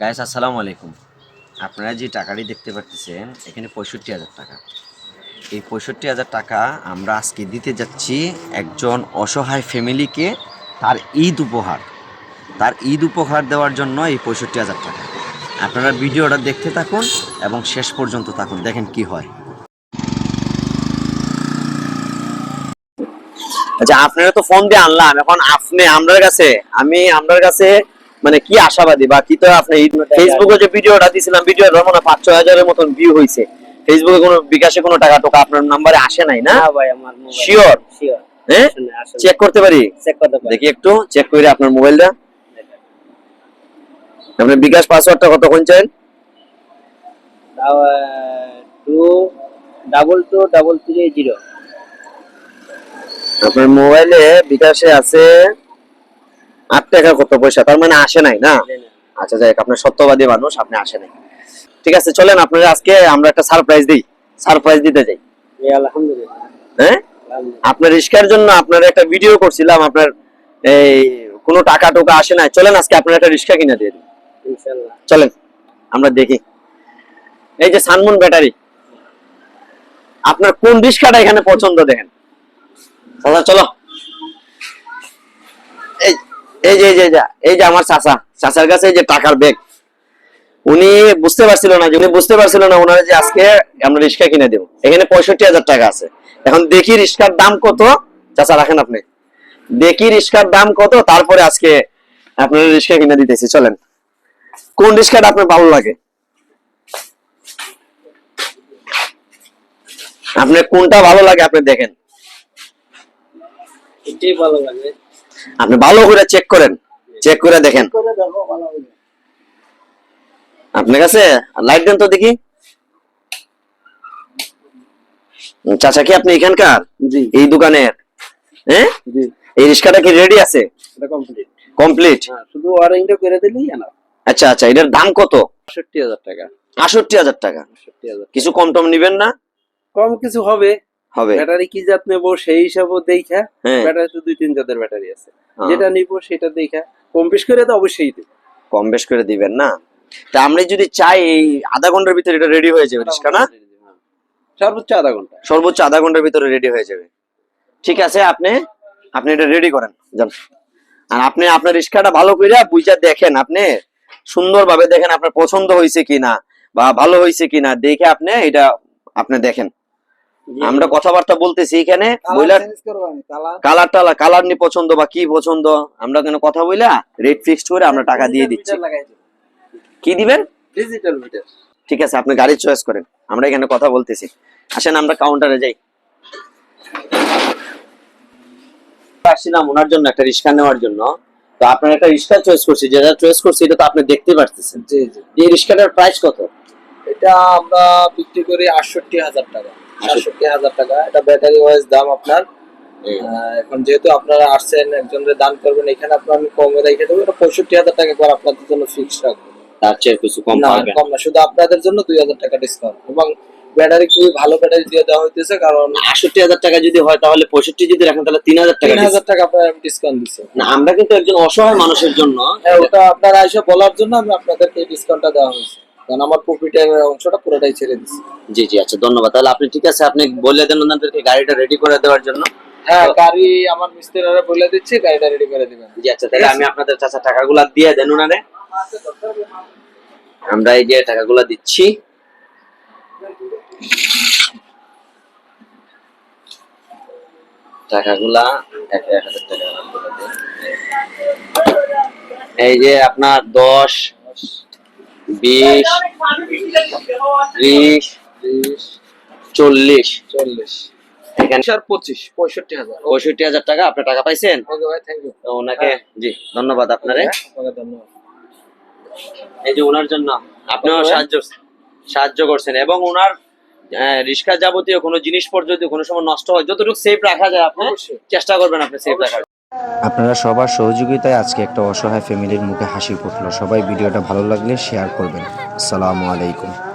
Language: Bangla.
গাইস আসসালামু আলাইকুম। আপনারা যে টাকাটি দেখতে পাচ্ছেন এখানে পঁয়ষট্টি হাজার টাকা। এই পঁয়ষট্টি হাজার টাকা আমরা আজকে দিতে যাচ্ছি একজন অসহায় ফ্যামিলিকে তার ঈদ উপহার। তার ঈদ উপহার দেওয়ার জন্য এই পঁয়ষট্টি হাজার টাকা। আপনারা ভিডিওটা দেখতে থাকুন এবং শেষ পর্যন্ত থাকুন, দেখেন কি হয়। আচ্ছা আপনারা তো ফোন দিয়ে আনলাম। এখন আপনি আপনার কাছে, আমি আপনার কাছে মানে কি আশাবাদী বা কি তো আপনি ফেসবুকে যে ভিডিওটা দিছিলাম ভিডিও মনে পাঁচ ছয় হাজারের মতন ভিউ হয়েছে ফেসবুকে কোনো বিকাশে কোনো টাকা টোকা আপনার নাম্বারে আসে নাই না? ভাই আমার শিওর শিওর হ্যাঁ? চেক করতে পারি? চেক করতে পারি। দেখি একটু চেক করে আপনার মোবাইলটা আপনার বিকাশ পাসওয়ার্ডটা কতক্ষণ চান two double two double three zero আপনার মোবাইলে বিকাশে আছে আট টাকা কত পয়সা? তার মানে আসে নাই না? আচ্ছা যাই আপনার সত্যবাদী মানুষ আপনি আসে নাই। ঠিক আছে চলেন আপনারা আজকে আমরা একটা সারপ্রাইজ দিই। সারপ্রাইজ দিতে যাই। আলহামদুলিল্লাহ। হ্যাঁ? আপনার রিস্কার জন্য আপনার একটা ভিডিও করছিলাম আপনার এই কোনো টাকা টোকা আসে না চলেন আজকে আপনার একটা রিস্কা কিনে দিয়ে দিই। ইনশাআল্লাহ। চলেন আমরা দেখি। এই যে সানমুন ব্যাটারি। আপনার কোন রিস্কাটা এখানে পছন্দ দেখেন? দাদা চলো। এই এই যে এই যে, এই যে- আমার চাচা। চাচার কাছে এই যে টাকার ব্যাগ উনি বুঝতে পারছিল না যে, উনি বুঝতে পারছিল না ওনারা যে আজকে আমরা রিক্সা কিনে দেবো। এখানে পঁয়ষট্টি হাজার টাকা আছে। এখন দেখি রিক্সার দাম কত? চাচা, রাখেন আপনি। দেখি রিক্সার দাম কত, তারপরে আজকে আপনার রিক্সা কিনে দিতেছি। চলেন। কোন রিক্সাটা আপনার ভালো লাগে? আপনার কোনটা ভালো লাগে আপনি দেখেন। ভালো লাগে। আপনি ভালো করে চেক করেন। চেক করে দেখেন। আপনার কাছে? লাইট দেন তো দেখি। চাচা কি আপনি এখানকার? এই দোকানের? হ্যাঁ? এই রিক্সাটা কি রেডি আছে? কমপ্লিট কমপ্লিট হ্যাঁ শুধু ওয়ারিংটা করে দিলেই না আচ্ছা আচ্ছা এটার দাম কত? বাষট্টি হাজার টাকা। আষট্টি হাজার টাকা। কিছু কম টম নিবেন না? কম কিছু হবে। হবে। ব্যাটারি কি জাত নেব সেই হিসাবও দেখা। হ্যাঁ। ব্যাটারি তো দুই তিন জাতের ব্যাটারি আছে। হ্যাঁ। যেটা নিবো সেটা দেখা। কম বেশ করে তো অবশ্যই দেবো। কম বেশ করে দিবেন না? তা আমরা যদি চাই এই আধা ঘণ্টার ভিতরে এটা রেডি হয়ে যাবে রিক্সা না? হ্যাঁ। সর্বোচ্চ আধা ঘণ্টা। সর্বোচ্চ আধা ঘণ্টার ভিতরে রেডি হয়ে যাবে। ঠিক আছে আপনি আপনি এটা রেডি করেন। যান। আর আপনি আপনার রিক্সাটা ভালো করে বুঝা দেখেন আপনি সুন্দরভাবে দেখেন আপনার পছন্দ হয়েছে কিনা বা ভালো হয়েছে কিনা দেখে আপনি এটা আপনি দেখেন। আমরা কথাবার্তা বলতেছি এখানে কালার টালার কালার নি পছন্দ বা কি পছন্দ আমরা কেন কথা বইলা রেট ফিক্সড করে আমরা টাকা দিয়ে দিচ্ছি। কি দিবেন? ডিজিটাল মিটার ঠিক আছে আপনি গাড়ি চয়েস করেন আমরা এখানে কথা বলতেছি। আসেন আমরা কাউন্টারে যাই। আসছিলাম ওনার জন্য একটা রিক্সা নেওয়ার জন্য। তো আপনার একটা রিক্সা চয়েস করছি যেটা চয়েস করছি এটা তো আপনি দেখতে পারতেছেন। জি জি। এই রিক্সাটার প্রাইস কত? এটা আমরা বিক্রি করি আটষট্টি হাজার টাকা। আটষট্টি হাজার টাকা। এটা ব্যাটারি ওয়াইজ দাম আপনার এখন যেহেতু আপনারা আসছেন একজনের দান করবেন এখানে আপনার আমি কমে রেখে দেবো। এটা পঁয়ষট্টি হাজার টাকা করে আপনাদের জন্য ফিক্স রাখব। তার চেয়ে কিছু কম না কম না শুধু আপনাদের জন্য দুই হাজার টাকা ডিসকাউন্ট এবং ব্যাটারি খুবই ভালো ব্যাটারি দিয়ে দেওয়া হইতেছে কারণ আটষট্টি হাজার টাকা যদি হয় তাহলে পঁয়ষট্টি যদি রাখেন তাহলে তিন হাজার টাকা তিন হাজার টাকা আপনার ডিসকাউন্ট দিচ্ছি না আমরা কিন্তু একজন অসহায় মানুষের জন্য হ্যাঁ ওটা আপনারা এসে বলার জন্য আমি আপনাদেরকে এই ডিসকাউন্টটা দেওয়া হয়েছে। কারণ আমার প্রফিটের অংশটা পুরোটাই ছেড়ে দিচ্ছি জি জি আচ্ছা ধন্যবাদ। তাহলে আপনি ঠিক আছে আপনি বলে দেন ওনাদেরকে গাড়িটা রেডি করে দেওয়ার জন্য। হ্যাঁ গাড়ি আমার মিস্ত্রিরা বলে দিচ্ছি গাড়িটা রেডি করে দিবেন। জি আচ্ছা তাহলে আমি আপনাদের চাচা টাকাগুলা দিয়ে দেন ওনারে। আমরা এই যে টাকাগুলা দিচ্ছি। টাকাগুলা এক এক হাজার টাকা এই যে আপনার দশ বিশ ত্রিশ ত্রিশ চল্লিশ। চল্লিশ। পঁয়ষট্টি হাজার। টাকা। আপনি টাকা পাইছেন? থ্যাংক ইউ ওনাকে জি ধন্যবাদ আপনারে। ধন্যবাদ। এই যে ওনার জন্য আপনিও সাহায্য সাহায্য করছেন এবং ওনার রিক্সা যাবতীয় কোনো জিনিসপত্র যদি কোনো সময় নষ্ট হয় যতটুকু সেফ রাখা যায় আপনি চেষ্টা করবেন আপনি সেফ রাখার। আপনারা সবার সহযোগিতায় আজকে একটা অসহায় ফ্যামিলির মুখে হাসি ফুটলো। সবাই ভিডিওটা ভালো লাগলে শেয়ার করবেন। আসসালামু আলাইকুম।